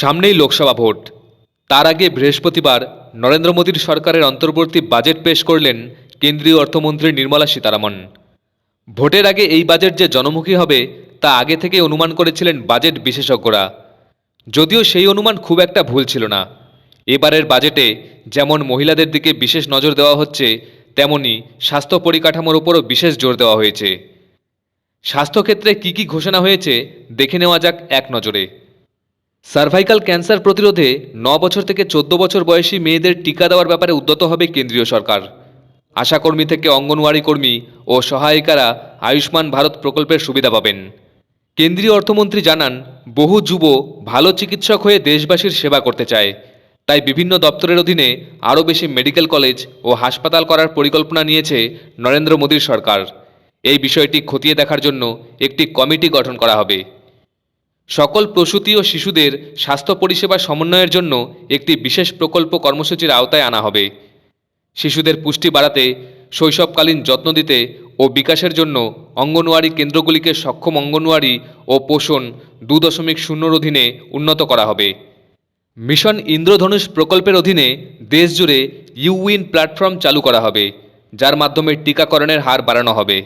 সামনেই লোকসভা ভোট। তার আগে বৃহস্পতিবার নরেন্দ্র মোদীর সরকারের অন্তর্বর্তী বাজেট পেশ করলেন কেন্দ্রীয় অর্থমন্ত্রী নির্মলা সীতারামন। ভোটের আগে এই বাজেট যে জনমুখী হবে, তা আগে থেকে অনুমান করেছিলেন বাজেট বিশেষজ্ঞরা। যদিও সেই অনুমান খুব একটা ভুল ছিল না। এবারের বাজেটে যেমন মহিলাদের দিকে বিশেষ নজর দেওয়া হচ্ছে, তেমনি স্বাস্থ্য পরিকাঠামোর উপরও বিশেষ জোর দেওয়া হয়েছে। স্বাস্থ্যক্ষেত্রে কী কী ঘোষণা হয়েছে, দেখে নেওয়া যাক এক নজরে। সার্ভাইকাল ক্যান্সার প্রতিরোধে ন বছর থেকে চোদ্দ বছর বয়সী মেয়েদের টিকা দেওয়ার ব্যাপারে উদ্যত হবে কেন্দ্রীয় সরকার। আশাকর্মী থেকে অঙ্গনওয়াড়ি কর্মী ও সহায়িকারা আয়ুষ্মান ভারত প্রকল্পের সুবিধা পাবেন। কেন্দ্রীয় অর্থমন্ত্রী জানান, বহু যুব ভালো চিকিৎসক হয়ে দেশবাসীর সেবা করতে চায়। তাই বিভিন্ন দপ্তরের অধীনে আরও বেশি মেডিকেল কলেজ ও হাসপাতাল করার পরিকল্পনা নিয়েছে নরেন্দ্র মোদীর সরকার। এই বিষয়টি খতিয়ে দেখার জন্য একটি কমিটি গঠন করা হবে। সকল প্রসূতি ও শিশুদের স্বাস্থ্য পরিষেবা সমন্বয়ের জন্য একটি বিশেষ প্রকল্প কর্মসূচির আওতায় আনা হবে। শিশুদের পুষ্টি বাড়াতে, শৈশবকালীন যত্ন দিতে ও বিকাশের জন্য অঙ্গনওয়াড়ি কেন্দ্রগুলিকে সক্ষম অঙ্গনওয়াড়ি ও পোষণ দু দশমিক শূন্যর অধীনে উন্নত করা হবে। মিশন ইন্দ্রধনুষ প্রকল্পের অধীনে দেশজুড়ে ইউউইন প্ল্যাটফর্ম চালু করা হবে, যার মাধ্যমে টিকাকরণের হার বাড়ানো হবে।